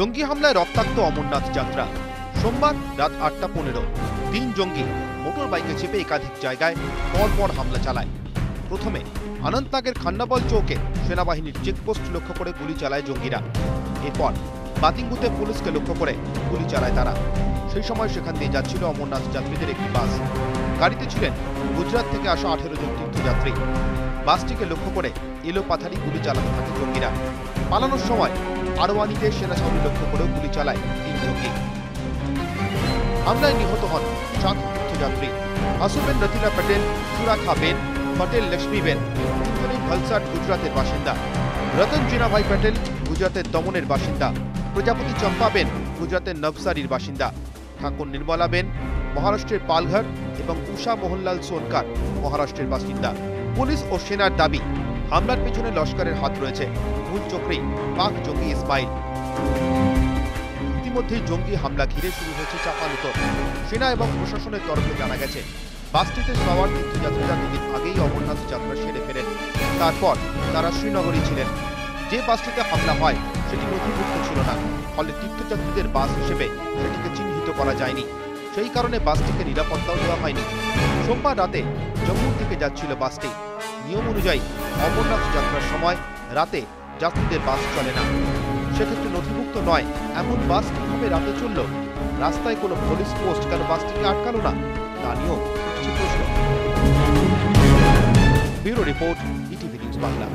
জঙ্গি হামলায় রক্তাক্ত অমরনাথ যাত্রা। সোমবার রাত আটটা পনেরো, তিন জঙ্গি মোটর বাইকে চেপে একাধিক জায়গায় পরপর হামলা চালায়। প্রথমে অনন্তনাগের খান্নাবল চৌকে সেনাবাহিনীর চেকপোস্ট লক্ষ্য করে গুলি চালায় জঙ্গিরা। এরপর বাতিঙ্গুতে পুলিশকে লক্ষ্য করে গুলি চালায় তারা। সেই সময় সেখান দিয়ে যাচ্ছিল অমরনাথ যাত্রীদের একটি বাস। গাড়িতে ছিলেন গুজরাট থেকে আসা আঠেরো জন তীর্থযাত্রী। বাসটিকে লক্ষ্য করে এলো পাথারি গুলি চালাতে থাকে জঙ্গিরা। পালানোর সময় আরওয়ানিতে সেনা ছাউনি লক্ষ্য করেও গুলি চালায় তিন জঙ্গি। হামলায় নিহত হন সাত তীর্থযাত্রী। আসুবেন রতিলা প্যাটেল, সুরাখা বেন, পটেল লক্ষ্মী বেন তিনজনই ভলসাড গুজরাটের বাসিন্দা। রতন জিনাভাই প্যাটেল, গুজরাটের দমনের বাসিন্দা। প্রজাপতি চম্পা বেন, গুজরাটের নবসারির বাসিন্দা। ঠাকুর নির্মলা বেন, মহারাষ্ট্রের পালঘর এবং উষা মোহনলাল সোনকার, মহারাষ্ট্রের বাসিন্দা। পুলিশ ও সেনার দাবি হামলার পেছনে লস্করের হাত রয়েছে। মূল চক্রী পাক জঙ্গি ইসমাইল। ইতিমধ্যেই জঙ্গি হামলা ঘিরে শুরু হয়েছে চাপানুতর সেনা এবং প্রশাসনের তরফে জানা গেছে বাসটিতে সওয়ার তীর্থযাত্রীরা দুদিন আগেই অমরনাথ যাত্রা সেরে ফেরেন। তারপর তারা শ্রীনগরী ছিলেন। যে বাসটিতে হামলা হয়, সেটি নথিভুক্ত ছিল না। ফলে তীর্থযাত্রীদের বাস হিসেবে সেটিকে চিহ্নিত করা যায়নি। সেই কারণে বাসটিকে নিরাপত্তাও দেওয়া হয়নি। সোমবার রাতে জম্মুর দিকে যাচ্ছিল বাসটি নিয়ম অনুযায়ী অমরনাথ যাত্রার সময় রাতে যাত্রীদের বাস চলে না। সেক্ষেত্রে নথিভুক্ত নয়, এমন বাস কীভাবে রাতে চলল? রাস্তায় কোনো পুলিশ পোস্ট কেন বাসটিকে আটকালো না? তা নিয়েও উঠছে প্রশ্ন। Bureau report, ETV news Bangla.